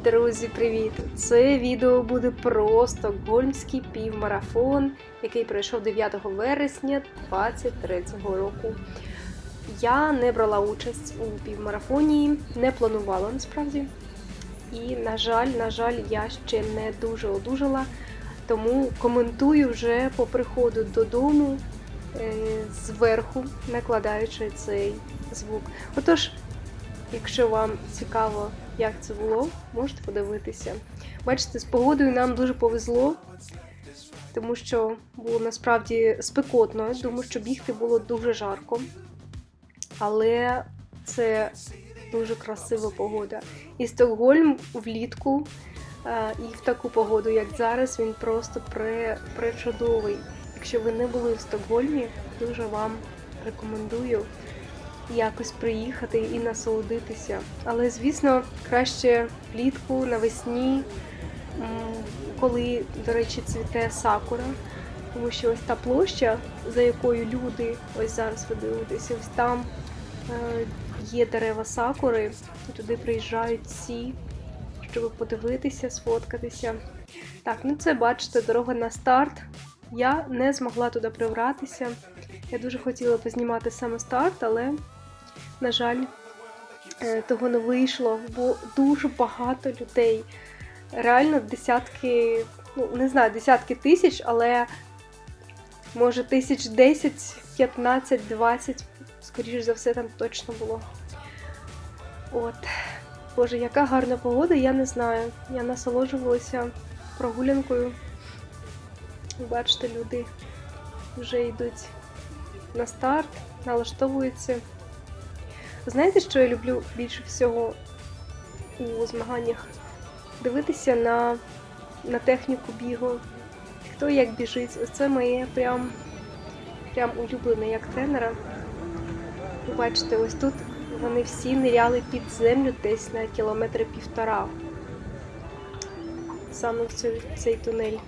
Друзі, привіт! Це відео буде про стокгольмський півмарафон, який пройшов 9 вересня 2023 року. Я не брала участь у півмарафоні, не планувала насправді. І, на жаль, на жаль, я ще не дуже одужала, тому коментую вже по приходу додому е, зверху, накладаючи цей звук. Отож, Якщо вам цікаво, як це було, можете подивитися. Бачите, з погодою нам дуже повезло, тому що було насправді спекотно. Думаю, що бігти було дуже жарко. Але це дуже красива погода. І Стокгольм влітку е, і в таку погоду, як зараз, він просто пречудовий. Якщо ви не були в Стокгольмі, дуже вам рекомендую якось приїхати і насолодитися. Але, звісно, краще влітку, навесні, коли, до речі, цвіте сакура. Тому що ось та площа, за якою люди, ось зараз ви дивитеся, ось там е, є дерева сакури, і туди приїжджають всі, щоб подивитися, сфоткатися. Так, ну це бачите, дорога на старт. Я не змогла туди прибратися. Я дуже хотіла познімати саме старт, але, на жаль, е, того не вийшло, бо дуже багато людей. Реально десятки, ну не знаю, десятки тисяч, але може тисяч 10, 15, 20, скоріш за все, там точно було. От. Боже, яка гарна погода, я не знаю. Я насолоджувалася прогулянкою. Бачите, люди вже йдуть на старт, налаштовуються. Знаєте, що я люблю більше всього у змаганнях? Дивитися на, на техніку бігу, хто як біжить. Це моє прям, прям улюблене як тренера. Ви бачите, ось тут вони всі ниряли під землю десь на кілометри півтора. Саме в цей, цей тунель.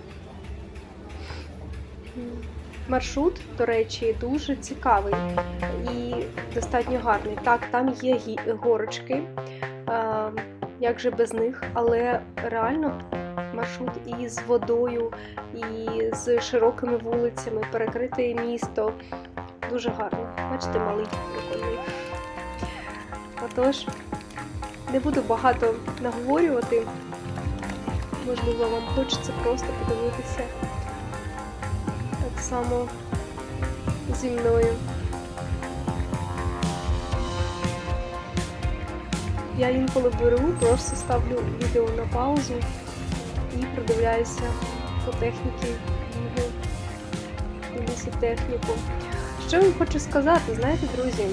Маршрут, до речі, дуже цікавий і достатньо гарний. Так, там є горочки, е, як же без них, але реально маршрут і з водою, і з широкими вулицями, перекрите місто. Дуже гарно. Бачите, малий. Отож, не буду багато наговорювати. Можливо, вам хочеться просто подивитися так само зі мною. Я інколи беру, просто ставлю відео на паузу і продивляюся по техніці бігу, дивлюся техніку. Що вам хочу сказати, знаєте, друзі,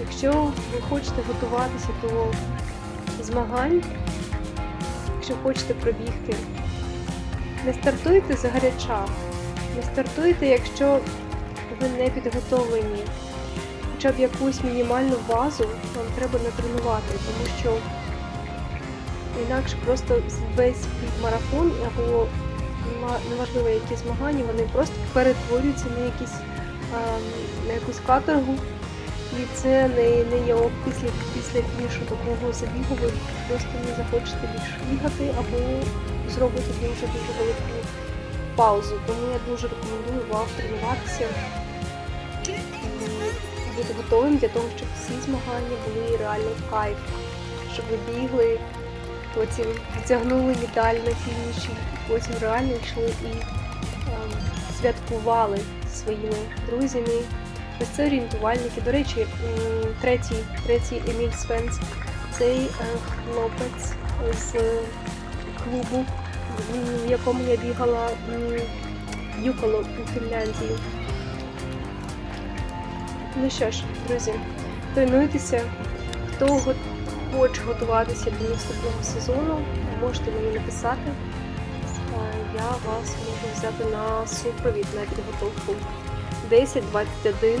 якщо ви хочете готуватися до змагань, якщо хочете пробігти, не стартуйте з гаряча. Не стартуйте, якщо ви не підготовлені. Хоча б якусь мінімальну базу вам треба натренувати, тому що інакше просто весь марафон або неважливо які змагання, вони просто перетворюються на якісь ем, на якусь каторгу. І це не, не є після, після фінішу такого забігу, ви просто не захочете більше бігати або зробите дуже дуже велику паузу. Тому я дуже рекомендую вам тренуватися і бути готовим для того, щоб всі змагання були реально в кайф, щоб ви бігли, потім втягнули медаль на фініші, потім реально йшли і ем, святкували своїми друзями. Ось це орієнтувальники. До речі, третій, третій Еміль Свенц, цей е, хлопець з клубу, в якому я бігала Юколо у Фінляндії. Ну що ж, друзі, тренуйтеся. Хто хоче готуватися до наступного сезону, можете мені написати. Е, Я вас можу взяти на супровід на підготовку 10-21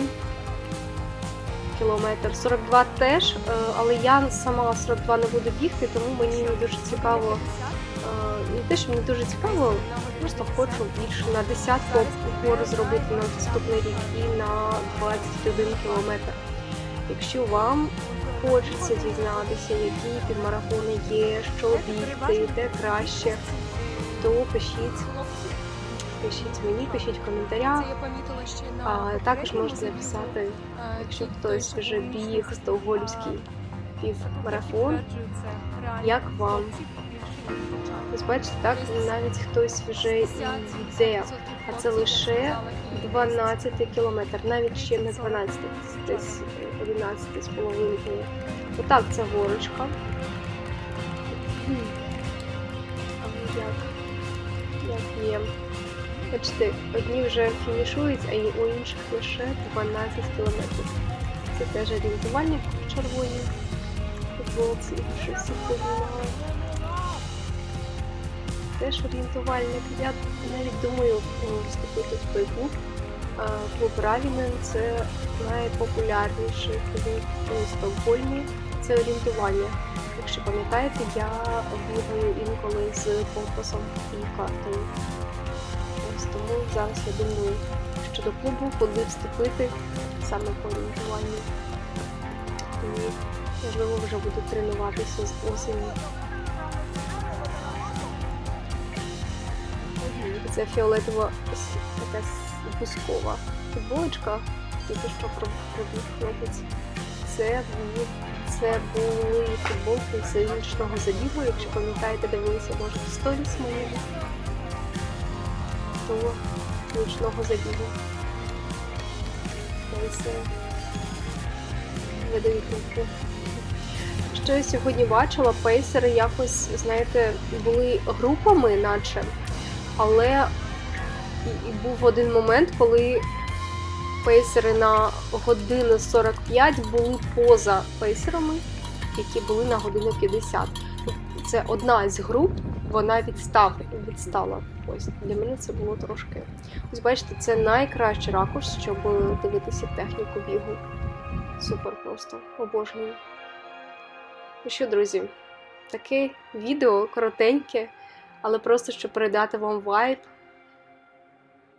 кілометр. 42 теж, е, але я сама 42 не буду бігти, тому мені не дуже цікаво. Е, Не те, що мені дуже цікаво, просто хочу більше на десятку упору зробити на наступний рік і на 21 кілометр. Якщо вам хочеться дізнатися, які півмарафони є, що бігти, де краще, то пишіть, пишіть мені, пишіть в коментарях. А також можете написати, якщо хтось вже біг стокгольмський півмарафон. Як вам? Ось бачите, так навіть хтось вже йде. А це лише 12 кілометр, навіть ще не 12, десь 11 з половинкою. Отак ця горочка. Але як? Є? Бачите, одні вже фінішують, а у інших лише 12 кілометрів. Це теж орієнтувальник в червоній футболці, що всі поміняли. Теж орієнтувальник. Я навіть думаю вступити в той клуб. Клуб Равінен це найпопулярніший клуб у Стокгольмі. Це орієнтування. Якщо пам'ятаєте, я бігаю інколи з компасом і картою. Ось тому зараз я думаю щодо клубу, куди вступити саме по орієнтуванню. І можливо вже буду тренуватися з осені. Це фіолетова така с- футболочка, тільки що пробіг хлопець. Це був це були футболки з нічного забігу, якщо пам'ятаєте, дивилися, може, в сторіс моєму. То нічного забігу. Ось е, видають. Що я сьогодні бачила, пейсери якось, знаєте, були групами, наче. Але і, і був один момент, коли пейсери на годину 45 були поза пейсерами, які були на годину 50. Це одна з груп, вона відстав, відстала. Ось для мене це було трошки. Ось бачите, це найкращий ракурс, щоб дивитися техніку бігу. Супер просто обожнюю. Ну що, друзі, таке відео коротеньке, але просто щоб передати вам вайб